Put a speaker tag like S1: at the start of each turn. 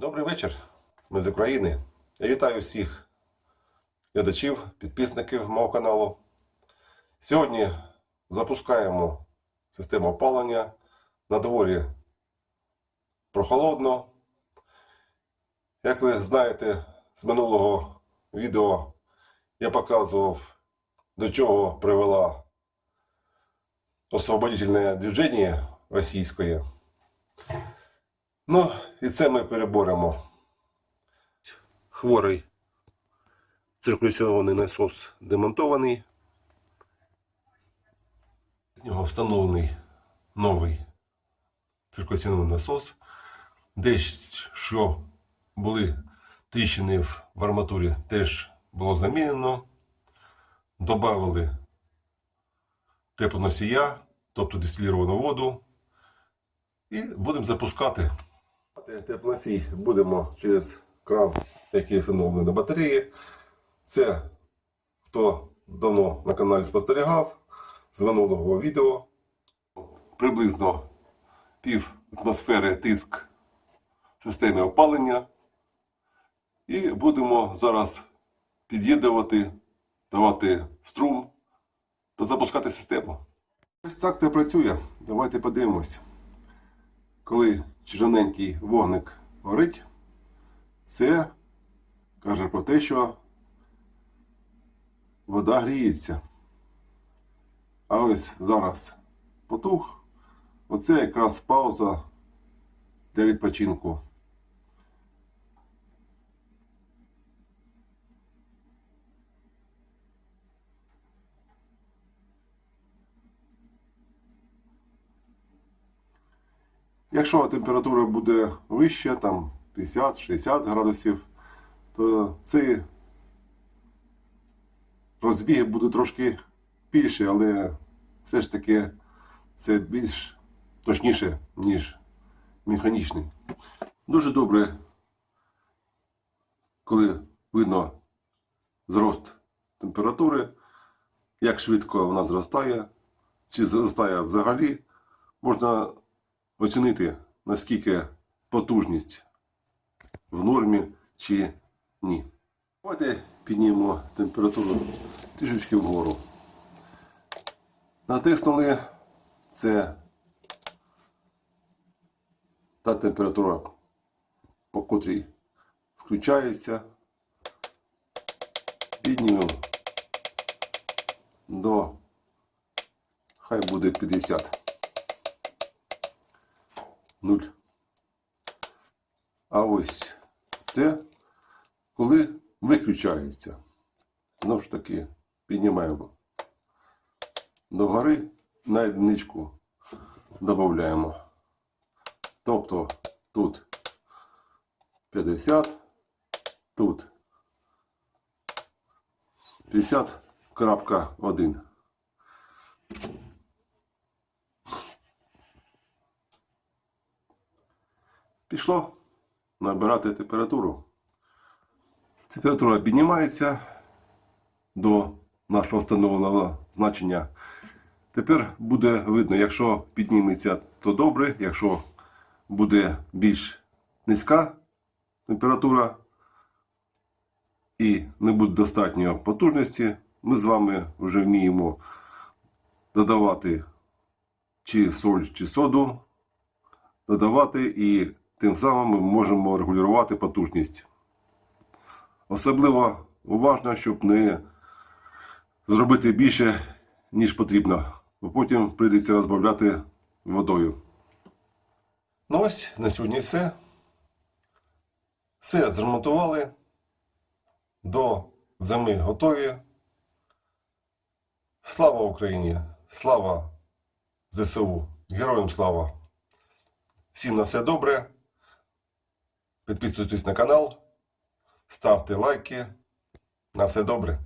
S1: Добрий вечір. Ми з України. Я вітаю всіх глядачів, підписників мого каналу. Сьогодні запускаємо систему опалення. На дворі прохолодно. Як ви знаєте, з минулого відео я показував, до чого привела освободительне движення російської. Ну, і це ми переборемо. Хворий циркуляційний насос демонтований. З нього встановлений новий циркуляційний насос. Десь, що були тріщини в арматурі, теж було замінено. Добавили теплоносія, тобто дистиліровану воду. І будемо запускати. Теплоносій будемо через кран, який встановлений на батареї. Це хто давно на каналі спостерігав з минулого відео. Приблизно пів атмосфери тиск системи опалення. І будемо зараз під'єднувати, давати струм та запускати систему. Ось так це працює. Давайте подивимось. Коли червоненький вогник горить, це каже про те, що вода гріється. А ось зараз потух. Оце якраз пауза для відпочинку. Якщо температура буде вища, там 50-60 градусів, то цей розбіг буде трошки більше, але все ж таки це більш точніше, ніж механічний. Дуже добре, коли видно зрост температури, як швидко вона зростає, чи зростає взагалі, можна оцінити, наскільки потужність в нормі чи ні. Давайте піднімемо температуру трішечки вгору. Натиснули це та температура, по котрій включається. Піднімемо до хай буде 50. 0. А ось це коли виключається. Знову ж таки, піднімаємо догори на одиничку додаємо. Тобто тут 50, тут 50.1. Пішло набирати температуру. Температура піднімається до нашого встановленого значення. Тепер буде видно, якщо підніметься, то добре, якщо буде більш низька температура і не буде достатньо потужності, ми з вами вже вміємо додавати чи соль, чи соду, додавати і тим самим ми можемо регулювати потужність. Особливо уважно, щоб не зробити більше, ніж потрібно, бо потім прийдеться розбавляти водою. Ну ось на сьогодні все. Все зремонтували. До зими готові. Слава Україні! Слава ЗСУ! Героям слава! Всім на все добре. Підписуйтесь на канал, ставте лайки. На все добре.